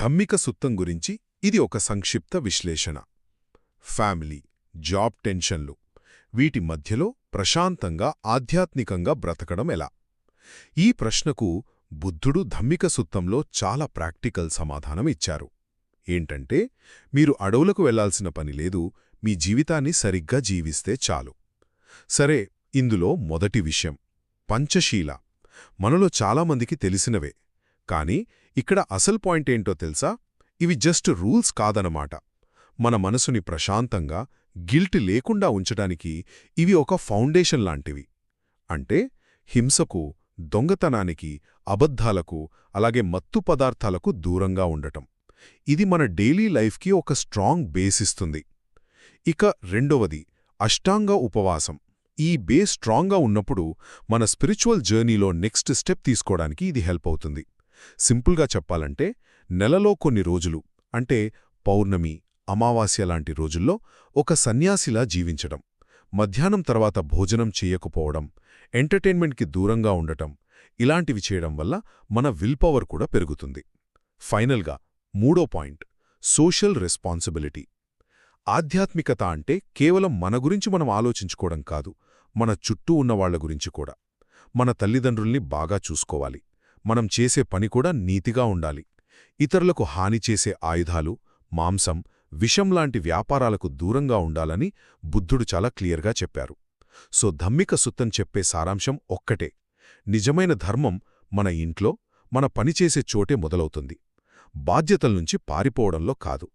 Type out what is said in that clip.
ధమ్మిక సుత్తం గురించి ఇది ఒక సంక్షిప్త విశ్లేషణ. ఫ్యామిలీ జాబ్ టెన్షన్లు. వీటి మధ్యలో ప్రశాంతంగా ఆధ్యాత్మికంగా బ్రతకడం ఎలా? ఈ ప్రశ్నకు బుద్ధుడు ధమ్మిక సుత్తంలో చాలా ప్రాక్టికల్ సమాధానం ఇచ్చారు. ఏంటంటే మీరు అడవులకు వెళ్ళాల్సిన పనిలేదు మీ జీవితాన్ని సరిగ్గా జీవిస్తే చాలు. సరే ఇందులో మొదటి విషయం. పంచశీల. మనలో చాలామందికి తెలిసినవే. కాని ఇక్కడ అసలు పాయింట్ ఏంటో తెలుసా? ఇవి జస్ట్ రూల్స్ కాదనమాట. మన మనసుని ప్రశాంతంగా గిల్ట్ లేకుండా ఉంచడానికి ఇవి ఒక ఫౌండేషన్ లాంటివి. అంటే హింసకు దొంగతనానికి అబద్ధాలకు అలాగే మత్తు పదార్థాలకు దూరంగా ఉండటం. ఇది మన డైలీ లైఫ్కి ఒక స్ట్రాంగ్ బేస్ ఇస్తుంది ఇక రెండవది అష్టాంగ ఉపవాసం. ఈ బేస్ స్ట్రాంగ్గా ఉన్నప్పుడు మన స్పిరిచువల్ జర్నీలో నెక్స్ట్ స్టెప్ తీసుకోవడానికి ఇది హెల్ప్ అవుతుంది. సింపుల్గా చెప్పాలంటే నెలలో కొన్ని రోజులు అంటే పౌర్ణమి అమావాస్య లాంటి రోజుల్లో ఒక సన్యాసిలా జీవించడం మధ్యాహ్నం తర్వాత భోజనం చేయకపోవడం ఎంటర్టైన్మెంట్కి దూరంగా ఉండటం ఇలాంటివి చేయడం వల్ల మన విల్ పవర్ కూడా పెరుగుతుంది. ఫైనల్గా మూడో పాయింట్ సోషల్ రెస్పాన్సిబిలిటీ. ఆధ్యాత్మికత అంటే కేవలం మన గురించి మనం ఆలోచించుకోవడం కాదు మన చుట్టూ ఉన్నవాళ్ళ గురించి కూడా. మన తల్లిదండ్రుల్ని బాగా చూసుకోవాలి. మనం చేసే పని కూడా నీతిగా ఉండాలి. ఇతరులకు హాని చేసే ఆయుధాలు మాంసం విషం లాంటి వ్యాపారాలకు దూరంగా ఉండాలని బుద్ధుడు చాలా క్లియర్గా చెప్పారు. సో ధమ్మిక సుత్తం చెప్పే సారాంశం ఒక్కటే. నిజమైన ధర్మం మన ఇంట్లో మన పనిచేసే చోటే మొదలవుతుంది. బాధ్యతల నుంచి పారిపోవడంలో కాదు.